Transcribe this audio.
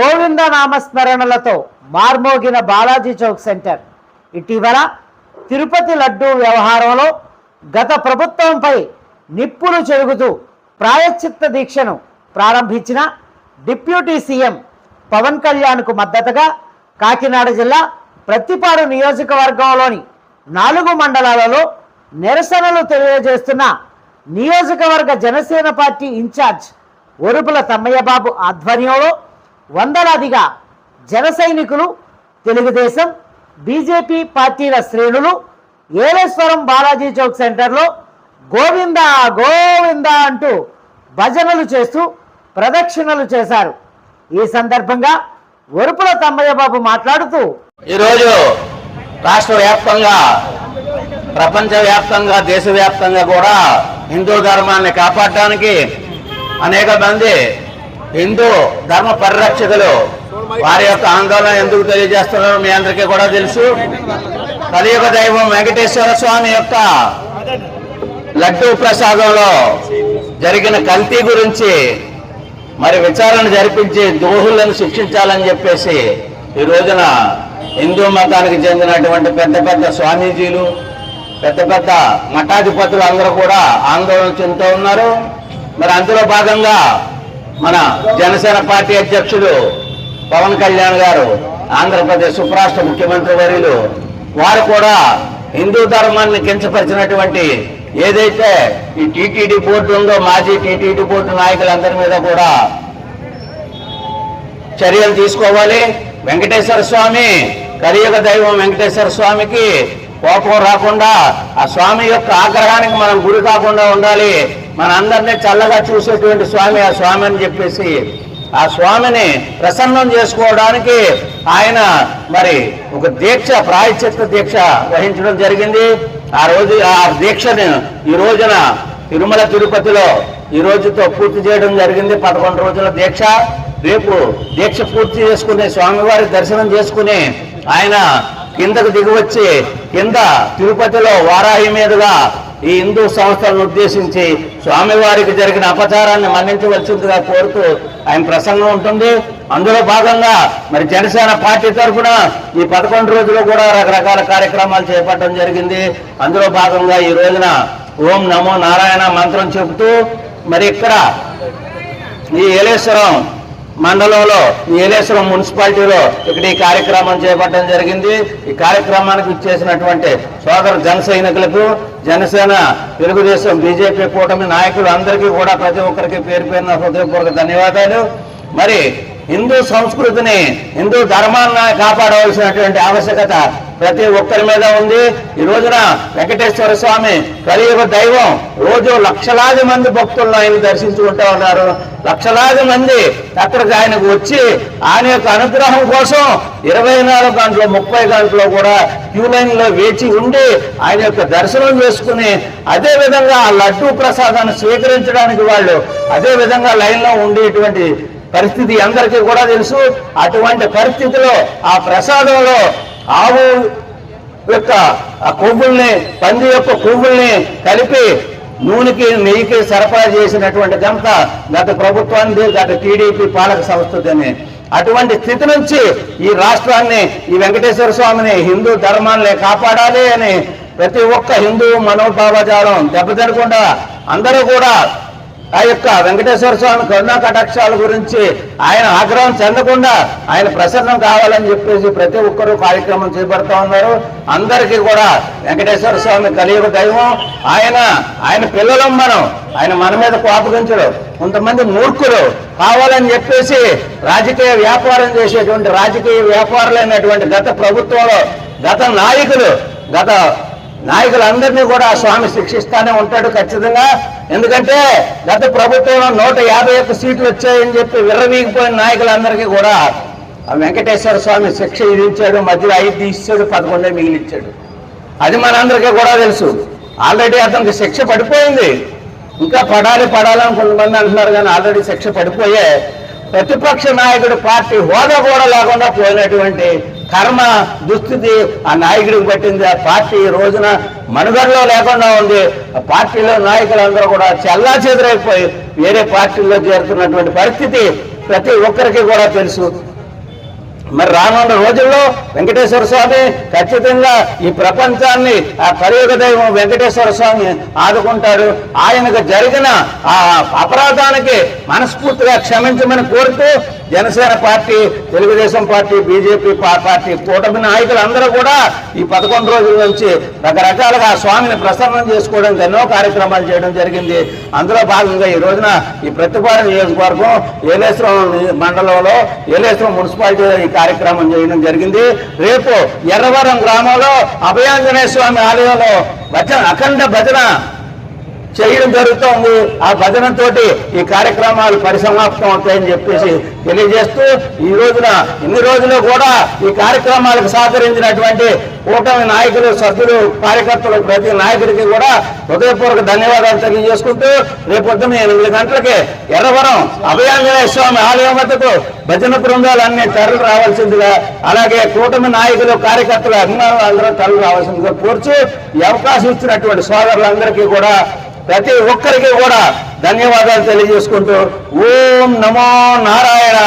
గోవింద నామస్మరణలతో మార్మోగిన బాలాజీ చౌక్ సెంటర్. ఇటీవల తిరుపతి లడ్డూ వ్యవహారంలో గత ప్రభుత్వంపై నిప్పులు చెరుగుతూ ప్రాయశ్చిత్త దీక్షను ప్రారంభించిన డిప్యూటీ సీఎం పవన్ కళ్యాణ్కు మద్దతుగా కాకినాడ జిల్లా ప్రత్తిపాడు నియోజకవర్గంలోని నాలుగు మండలాలలో నిరసనలు తెలియజేస్తున్న నియోజకవర్గ జనసేన పార్టీ ఇన్ఛార్జ్ ఒరుపుల తమ్మయ్యబాబు ఆధ్వర్యంలో వందలాదిగా జన సైనికులు తెలుగుదేశం బీజేపీ పార్టీల శ్రేణులు ఏలేశ్వరం బాలాజీ చౌక్ సెంటర్లో గోవింద గోవింద అంటూ భజనలు చేస్తూ ప్రదక్షిణలు చేశారు. ఈ సందర్భంగా ఒరుపుల తమ్మయ్యబాబు మాట్లాడుతూ ఈరోజు రాష్ట్ర వ్యాప్తంగా ప్రపంచవ్యాప్తంగా దేశవ్యాప్తంగా కూడా హిందూ ధర్మాన్ని కాపాడటానికి అనేక మంది హిందూ ధర్మ పరిరక్షకులు వారి యొక్క ఆందోళన ఎందుకు తెలియజేస్తున్నారో మీ అందరికీ కూడా తెలుసు. కలియుగ దైవం వెంకటేశ్వర స్వామి యొక్క లడ్డూ ప్రసాదంలో జరిగిన కల్తీ గురించి మరి విచారణ జరిపించి దోహులను శిక్షించాలని చెప్పేసి ఈ రోజున హిందూ మతానికి చెందినటువంటి పెద్ద పెద్ద స్వామీజీలు పెద్ద పెద్ద మఠాధిపతులు అందరూ కూడా ఆందోళన చెందుతూ ఉన్నారు. మరి అందులో భాగంగా మన జనసేన పార్టీ అధ్యక్షుడు పవన్ కళ్యాణ్ గారు ఆంధ్రప్రదేశ్ ఉపరాష్ట్ర ముఖ్యమంత్రి వర్యులు వారు కూడా హిందూ ధర్మాన్ని కించపరిచినటువంటి ఏదైతే ఈ టీటీడీ బోర్డు ఉందో మాజీ టీటీడీ బోర్డు నాయకులందరి మీద కూడా చర్యలు తీసుకోవాలి. వెంకటేశ్వర స్వామి కలియుగ దైవం వెంకటేశ్వర స్వామికి కోపం రాకుండా ఆ స్వామి యొక్క ఆగ్రహానికి మనం గురి కాకుండా ఉండాలి. మన అందరినీ చల్లగా చూసేటువంటి స్వామి ఆ స్వామి అని చెప్పేసి ఆ స్వామిని ప్రసన్నం చేసుకోవడానికి ఆయన మరి ఒక దీక్ష ప్రాయశ్చిత్త దీక్ష వహించడం జరిగింది. ఆ రోజు ఆ దీక్షను ఈ రోజున తిరుమల తిరుపతిలో ఈ రోజుతో పూర్తి చేయడం జరిగింది. పదకొండు రోజుల దీక్ష. రేపు దీక్ష పూర్తి చేసుకుని స్వామివారి దర్శనం చేసుకుని ఆయన కిందకు దిగివచ్చి కింద తిరుపతిలో వారాహి మీదుగా ఈ హిందూ సంస్థలను ఉద్దేశించి స్వామివారికి జరిగిన అపచారాన్ని మన్నించవలసిందిగా కోరుతూ ఆయన ప్రసంగం ఉంటుంది. అందులో భాగంగా మరి జనసేన పార్టీ తరఫున ఈ పదకొండు రోజులు కూడా రకరకాల కార్యక్రమాలు చేపట్టడం జరిగింది. అందులో భాగంగా ఈ రోజున ఓం నమో నారాయణ మంత్రం చెబుతూ మరి ఇక్కడ ఈ ఏలేశ్వరం మండలంలో ఏలేశ్వరం మున్సిపాలిటీలో ఇక్కడ ఈ కార్యక్రమం చేపట్టడం జరిగింది. ఈ కార్యక్రమానికి ఇచ్చేసినటువంటి సోదర జన సైనికులకు జనసేన తెలుగుదేశం బీజేపీ కూటమి నాయకులు అందరికీ కూడా ప్రతి ఒక్కరికి పేరు పేరున హృదయపూర్వక ధన్యవాదాలు. మరి హిందూ సంస్కృతిని హిందూ ధర్మాన్ని కాపాడవలసినటువంటి ఆవశ్యకత ప్రతి ఒక్కరి మీద ఉంది. ఈ రోజున వెంకటేశ్వర స్వామి కలియుగ దైవం రోజు లక్షలాది మంది భక్తులను ఆయన దర్శించుకుంటా ఉన్నారు. లక్షలాది మంది అక్కడికి ఆయనకు వచ్చి ఆయన యొక్క అనుగ్రహం కోసం ఇరవై నాలుగు గంటలు ముప్పై గంటలు కూడా క్యూ లైన్లో వేచి ఉండి ఆయన యొక్క దర్శనం చేసుకుని అదే విధంగా ఆ లడ్డూ ప్రసాదాన్ని స్వీకరించడానికి వాళ్ళు అదే విధంగా లైన్లో ఉండేటువంటి పరిస్థితి అందరికీ కూడా తెలుసు. అటువంటి పరిస్థితిలో ఆ ప్రసాదంలో ఆవు యొక్క ఆ కొవ్వుల్ని పంది యొక్క కొవ్వుల్ని కలిపి నూనెకి నెయ్యికి సరఫరా చేసినటువంటి ఘనత గత ప్రభుత్వానికి గత టీడీపీ పాలక సంస్థదని. అటువంటి స్థితి నుంచి ఈ రాష్ట్రాన్ని ఈ వెంకటేశ్వర స్వామిని హిందూ ధర్మాన్ని కాపాడాలి అని ప్రతి ఒక్క హిందూ మనోభావజాలం దెబ్బతినకుండా అందరూ కూడా ఆ యొక్క వెంకటేశ్వర స్వామి కరుణా కటాక్షాల గురించి ఆయన ఆగ్రహం చెందకుండా ఆయన ప్రసన్నం కావాలని చెప్పేసి ప్రతి ఒక్కరూ కార్యక్రమం చేపడుతూ ఉన్నారు. అందరికీ కూడా వెంకటేశ్వర స్వామి కలియుగ దైవం. ఆయన ఆయన పిల్లలం మనం. ఆయన మన మీద కోపగించడు. కొంతమంది మూర్ఖులు కావాలని చెప్పేసి రాజకీయ వ్యాపారం చేసేటువంటి రాజకీయ వ్యాపారులైనటువంటి గత ప్రభుత్వంలో గత నాయకులు గత నాయకులందరినీ కూడా స్వామి శిక్షిస్తానే ఉంటాడు ఖచ్చితంగా. ఎందుకంటే గత ప్రభుత్వంలో నూట యాభై ఒక్క సీట్లు వచ్చాయని చెప్పి విర్రవీగిపోయిన నాయకులందరికీ కూడా ఆ వెంకటేశ్వర స్వామి శిక్ష విధించాడు మధ్యలో ఐదు ఇచ్చాడు పదకొండే మిగిలిచ్చాడు. అది మనందరికీ కూడా తెలుసు. ఆల్రెడీ అతనికి శిక్ష పడిపోయింది. ఇంకా పడాలి పడాలని కొంతమంది అంటున్నారు కానీ ఆల్రెడీ శిక్ష పడిపోయే. ప్రతిపక్ష నాయకుడు పార్టీ హోదా కూడా లేకుండా పోయినటువంటి కర్మ దుస్థితి ఆ నాయకుడికి పట్టింది. ఆ పార్టీ ఈ రోజున మనుగడలో లేకుండా ఉంది. ఆ పార్టీలో నాయకులందరూ కూడా చల్లా చెదరైపోయి వేరే పార్టీల్లో చేరుతున్నటువంటి పరిస్థితి ప్రతి ఒక్కరికి కూడా తెలుసు. మరి రానున్న రోజుల్లో వెంకటేశ్వర స్వామి ఖచ్చితంగా ఈ ప్రపంచాన్ని ఆ కలియుగ దైవం వెంకటేశ్వర స్వామి ఆదుకుంటారు ఆయనకు జరిగిన ఆ అపరాధానికి మనస్ఫూర్తిగా క్షమించమని కోరుతూ Janasena party Telugu Desam party BJP party కూటమి నాయకులు అందరూ కూడా ఈ పదకొండు రోజుల నుంచి రకరకాలుగా ఆ స్వామిని ప్రసన్నం చేసుకోవడానికి ఎన్నో కార్యక్రమాలు చేయడం జరిగింది. అందులో భాగంగా ఈ రోజున ఈ ప్రతిపాదన నియోజకవర్గం ఏలేశ్వరం మండలంలో ఏలేశ్వరం మున్సిపాలిటీ ఈ కార్యక్రమం చేయడం జరిగింది. రేపు ఎర్రవరం గ్రామంలో అభయాంజనేయ స్వామి ఆలయంలో భజన అఖండ భజన చేయడం జరుగుతోంది. ఆ భజనతోటి ఈ కార్యక్రమాలు పరిసమాప్తం అవుతాయని చెప్పేసి తెలియజేస్తూ ఈ రోజున ఇన్ని రోజులు కూడా ఈ కార్యక్రమాలకు సహకరించినటువంటి కూటమి నాయకులు సభ్యులు కార్యకర్తలు ప్రతి నాయకుడికి కూడా హృదయపూర్వక ధన్యవాదాలు తెలియజేసుకుంటూ రేపొద్దున ఎనిమిది గంటలకి ఎర్రవరం అభయాంజనేయ స్వామి ఆలయం వద్దకు భజన బృందాలు అన్ని తరలి రావాల్సిందిగా అలాగే కూటమి నాయకులు కార్యకర్తలు అభిమానులు అందరూ తరలి రావాల్సిందిగా కోర్చు ఈ అవకాశం ఇచ్చినటువంటి సోదరులందరికీ కూడా ప్రతి ఒక్కరికి కూడా ధన్యవాదాలు తెలియజేసుకుంటూ ఓం నమో నారాయణ.